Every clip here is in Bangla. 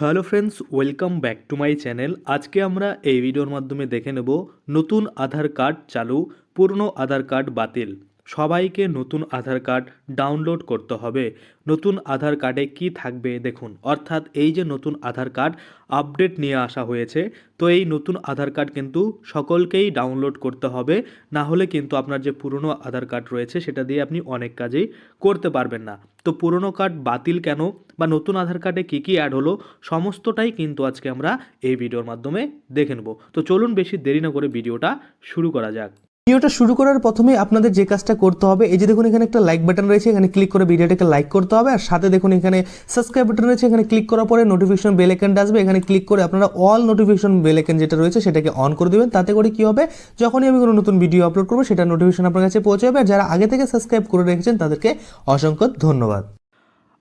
Hello friends, welcome back to my channel. আজকে আমরা এই ভিডিওর মাধ্যমে দেখে নেব নতুন আধার কার্ড চালু, পুরনো আধার কার্ড বাতিল। সবাইকে নতুন আধার কার্ড ডাউনলোড করতে হবে। নতুন আধার কার্ডে কি থাকবে দেখুন। অর্থাৎ এই যে নতুন আধার কার্ড আপডেট নিয়ে আসা হয়েছে, তো এই নতুন আধার কার্ড কিন্তু সকলকেই ডাউনলোড করতে হবে। না হলে কিন্তু আপনার যে পুরনো আধার কার্ড রয়েছে, সেটা দিয়ে আপনি অনেক কাজেই করতে পারবেন না। তো পুরনো কার্ড বাতিল কেন? বা নতুন আধার কার্ডে কী কী অ্যাড হলো? সমস্তটাই কিন্তু আজকে আমরা এই ভিডিওর মাধ্যমে দেখে নেব। তো চলুন বেশি দেরি না করে ভিডিওটা শুরু করা যাক। ভিডিওটা শুরু করার প্রথমে আপনাদের যে কাজটা করতে হবে, এই যে দেখুন এখানে একটা লাইক বাটন রয়েছে, এখানে ক্লিক করে ভিডিওটাকে লাইক করতে হবে, আর সাথে দেখুন এখানে সাবস্ক্রাইব বাটন রয়েছে, এখানে ক্লিক করার পরে নোটিফিকেশন বেল আইকনটা আসবে, এখানে ক্লিক করে আপনারা অল নোটিফিকেশন বেল আইকন যেটা রয়েছে সেটাকে অন করে দেবেন, তাতে করে কি হবে, যখনই আমি কোনো নতুন ভিডিও আপলোড করব, সেটা নোটিফিকেশন আপনার কাছে পৌঁছে যাবে যারা আগে থেকে সাবস্ক্রাইব করে রেখেছেন তাদেরকে অসংখ্য ধন্যবাদ।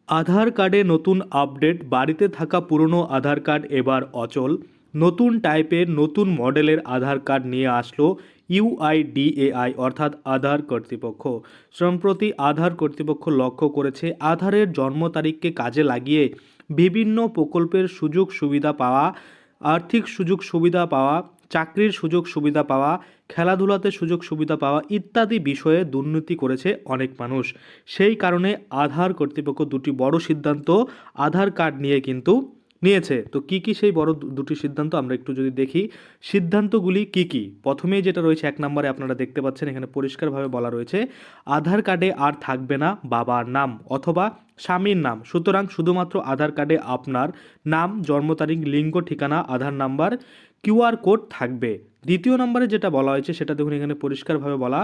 আধার কার্ডে নতুন আপডেট বাড়িতে থাকা পুরনো আধার কার্ড এবার অচল। নতুন টাইপের নতুন মডেলের আধার কার্ড নিয়ে আসলো ইউআইডিএআই অর্থাৎ আধার কর্তৃপক্ষ। সম্প্রতি আধার কর্তৃপক্ষ লক্ষ্য করেছে, আধারের জন্ম তারিখকে কাজে লাগিয়ে বিভিন্ন প্রকল্পের সুযোগ সুবিধা পাওয়া, আর্থিক সুযোগ সুবিধা পাওয়া, চাকরির সুযোগ সুবিধা পাওয়া, খেলাধুলাতে সুযোগ সুবিধা পাওয়া ইত্যাদি বিষয়ে দুর্নীতি করেছে অনেক মানুষ। সেই কারণে আধার কর্তৃপক্ষ দুটি বড় সিদ্ধান্ত, আধার কার্ড নিয়ে কিন্তু নিয়েছে। তো কি কি সেই বড় দুটি সিদ্ধান্ত আমরা একটু যদি দেখি। সিদ্ধান্তগুলি কি কি? প্রথমেই যেটা রয়েছে, এক নম্বরে আপনারা দেখতে পাচ্ছেন, এখানে পরিষ্কারভাবে বলা রয়েছে, আধার কার্ডে আর থাকবে না বাবার নাম অথবা স্বামীর নাম। সুতরাং শুধুমাত্র আধার কার্ডে আপনার নাম, জন্ম তারিখ, লিঙ্গ, ঠিকানা, আধার নাম্বার কিউআর কোড থাকবে। দ্বিতীয় নম্বরে যেটা বলা হয়েছে, সেটা দেখুন, এখানে পরিষ্কারভাবে বলা।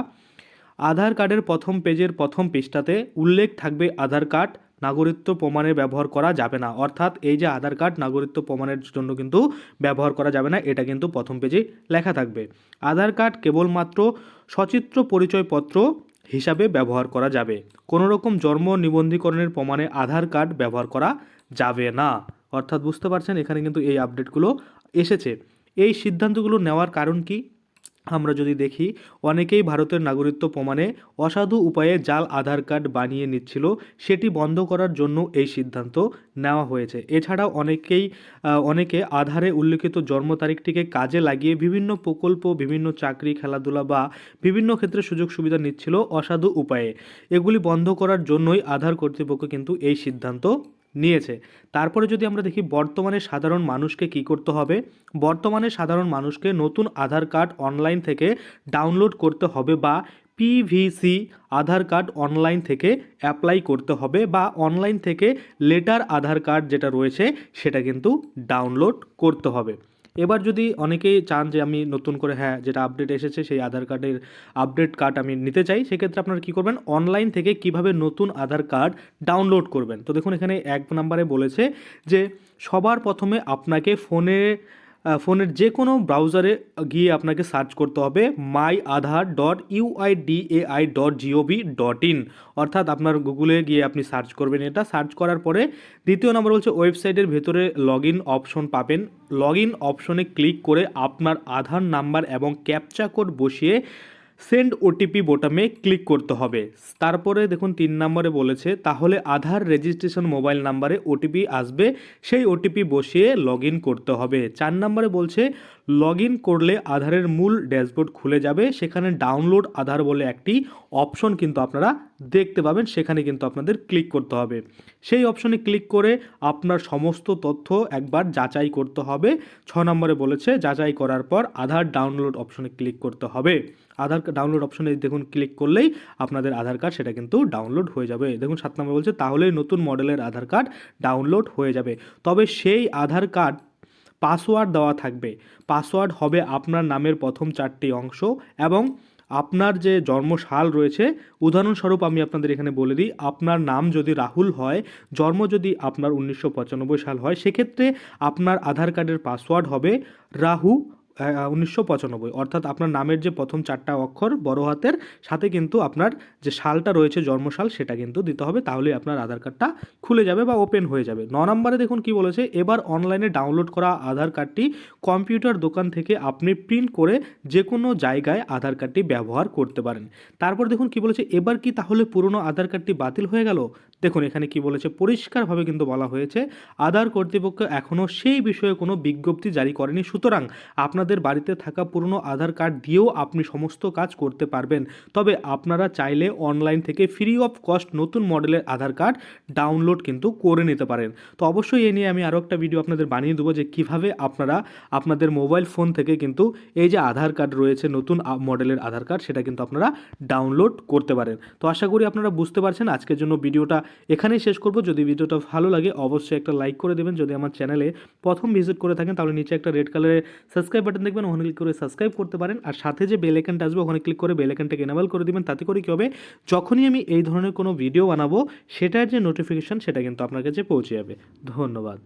আধার কার্ডের প্রথম পেজের প্রথম পৃষ্ঠাতে উল্লেখ থাকবে আধার কার্ড নাগরিকত্ব প্রমাণের ব্যবহার করা যাবে না। অর্থাৎ এই যে আধার কার্ড নাগরিকত্ব প্রমাণের জন্য কিন্তু ব্যবহার করা যাবে না, এটা কিন্তু প্রথম পেজে লেখা থাকবে। আধার কার্ড কেবলমাত্র সচিত্র পরিচয়পত্র হিসাবে ব্যবহার করা যাবে। কোনো রকম জন্ম নিবন্ধীকরণের প্রমাণে আধার কার্ড ব্যবহার করা যাবে না। অর্থাৎ বুঝতে পারছেন, এখানে কিন্তু এই আপডেটগুলো এসেছে। এই সিদ্ধান্তগুলো নেওয়ার কারণ কি? আমরা যদি দেখি, অনেকেই ভারতের নাগরিকত্ব প্রমাণে অসাধু উপায়ে জাল আধার কার্ড বানিয়ে নিচ্ছিল, সেটি বন্ধ করার জন্য এই সিদ্ধান্ত নেওয়া হয়েছে। এছাড়াও অনেকেই অনেকে আধারে উল্লেখিত জন্ম তারিখটিকে কাজে লাগিয়ে বিভিন্ন প্রকল্প, বিভিন্ন চাকরি, খেলাধুলা বা বিভিন্ন ক্ষেত্রে সুযোগ সুবিধা নিচ্ছিল অসাধু উপায়ে। এগুলি বন্ধ করার জন্যই আধার কর্তৃপক্ষ কিন্তু এই সিদ্ধান্ত নিয়েছে। তারপরে যদি আমরা দেখি বর্তমানে সাধারণ মানুষকে কি করতে হবে? বর্তমানে সাধারণ মানুষকে নতুন আধার কার্ড অনলাইন থেকে ডাউনলোড করতে হবে বা পিভিসি আধার কার্ড অনলাইন থেকে অ্যাপ্লাই করতে হবে বা অনলাইন থেকে লেটার আধার কার্ড যেটা রয়েছে সেটা কিন্তু ডাউনলোড করতে হবে। এবার যদি অনেকেই চান যে আমি নতুন করে হ্যাঁ যেটা আপডেট এসেছে সেই আধার কার্ডের আপডেট কার্ড আমি নিতে চাই, সেক্ষেত্রে আপনারা কী করবেন? অনলাইন থেকে কীভাবে নতুন আধার কার্ড ডাউনলোড করবেন? তো দেখুন, এখানে এক নম্বরে বলেছে যে সবার প্রথমে আপনাকে ফোনে ফোনের যে কোনো ব্রাউজারে গিয়ে আপনাকে সার্চ করতে হবে my Aadhaar dot UIDAI dot GOV dot in অর্থাৎ আপনার গুগলে গিয়ে আপনি সার্চ করবেন এটা। সার্চ করার পরে দ্বিতীয় নম্বর বলছে ওয়েবসাইটের ভেতরে লগ ইন অপশন পাবেন। লগ ইন অপশনে ক্লিক করে আপনার আধার নাম্বার এবং ক্যাপচা কোড বসিয়ে সেন্ড ওটিপি বোটামে ক্লিক করতে হবে। তারপরে দেখুন তিন নম্বরে বলেছে, তাহলে আধার রেজিস্ট্রেশন মোবাইল নাম্বারে ওটিপি আসবে, সেই ওটিপি বসিয়ে লগ করতে হবে। চার নম্বরে বলছে লগ করলে আধারের মূল ড্যাশবোর্ড খুলে যাবে, সেখানে ডাউনলোড আধার বলে একটি অপশন কিন্তু আপনারা দেখতে পাবেন, সেখানে কিন্তু আপনাদের ক্লিক করতে হবে। সেই অপশনে ক্লিক করে আপনার সমস্ত তথ্য একবার যাচাই করতে হবে। ছ নম্বরে বলেছে, যাচাই করার পর আধার ডাউনলোড অপশনে ক্লিক করতে হবে। আধার ডাউনলোড অপশনে দেখুন ক্লিক করলেই আপনাদের আধার কার্ড সেটা কিন্তু ডাউনলোড হয়ে যাবে। দেখুন, সাত নম্বর বলছে, তাহলেই নতুন মডেলের আধার কার্ড ডাউনলোড হয়ে যাবে। তবে সেই আধার কার্ড পাসওয়ার্ড দেওয়া থাকবে। পাসওয়ার্ড হবে আপনার নামের প্রথম চারটি অংশ এবং আপনার যে জন্মসাল রয়েছে, উদাহরণস্বরূপ আমি আপনাদের এখানে বলে দিই, আপনার নাম যদি রাহুল হয়, জন্ম যদি আপনার উনিশশো পঁচানব্বই সাল হয়, সেক্ষেত্রে আপনার আধার কার্ডের পাসওয়ার্ড হবে রাহু উনিশশো পঁচানব্বই। অর্থাৎ আপনার নামের যে প্রথম চারটা অক্ষর বড় হাতের, সাথে কিন্তু আপনার যে সালটা রয়েছে, জন্মসাল, সেটা কিন্তু দিতে হবে। তাহলে আপনার আধার কার্ডটা খুলে যাবে বা ওপেন হয়ে যাবে। ন নম্বরে দেখুন কি বলেছে, এবার অনলাইনে ডাউনলোড করা আধার কার্ডটি কম্পিউটার দোকান থেকে আপনি প্রিন্ট করে যে কোনো জায়গায় আধার কার্ডটি ব্যবহার করতে পারেন। তারপর দেখুন কি বলেছে, এবার কি তাহলে পুরনো আধার কার্ডটি বাতিল হয়ে গেল? দেখুন, এখানে কি বলেছে? পরিষ্কারভাবে কিন্তু বলা হয়েছে আধার কর্তৃপক্ষ এখনও সেই বিষয়ে কোনো বিজ্ঞপ্তি জারি করেনি। সুতরাং আপনাদের বাড়িতে থাকা পুরনো আধার কার্ড দিয়েও আপনি সমস্ত কাজ করতে পারবেন। তবে আপনারা চাইলে অনলাইন থেকে ফ্রি অফ কস্ট নতুন মডেলের আধার কার্ড ডাউনলোড কিন্তু করে নিতে পারেন। তো অবশ্যই এ নিয়ে আমি আরও একটা ভিডিও আপনাদের বানিয়ে দেবো যে কীভাবে আপনারা আপনাদের মোবাইল ফোন থেকে কিন্তু এই যে আধার কার্ড রয়েছে, নতুন মডেলের আধার কার্ড, সেটা কিন্তু আপনারা ডাউনলোড করতে পারেন। তো আশা করি আপনারা বুঝতে পারছেন। আজকের জন্য ভিডিওটা এখানেই শেষ করব। যদি ভিডিওটা ভালো লাগে, অবশ্যই একটা লাইক করে দেবেন। যদি আমার চ্যানেলে প্রথম ভিজিট করে থাকেন, তাহলে নিচে একটা রেড কালারের সাবস্ক্রাইব বাটন দেখবেন, ওখানে ক্লিক করে সাবস্ক্রাইব করতে পারেন। আর সাথে যে বেল আইকনটা আসবে, ওখানে ক্লিক করে বেল আইকনটাকে এনাবেল করে দেবেন। তাতে করে কী হবে, যখনই আমি এই ধরনের কোনো ভিডিও বানাবো, সেটার যে নোটিফিকেশান সেটা কিন্তু আপনার কাছে পৌঁছে যাবে। ধন্যবাদ।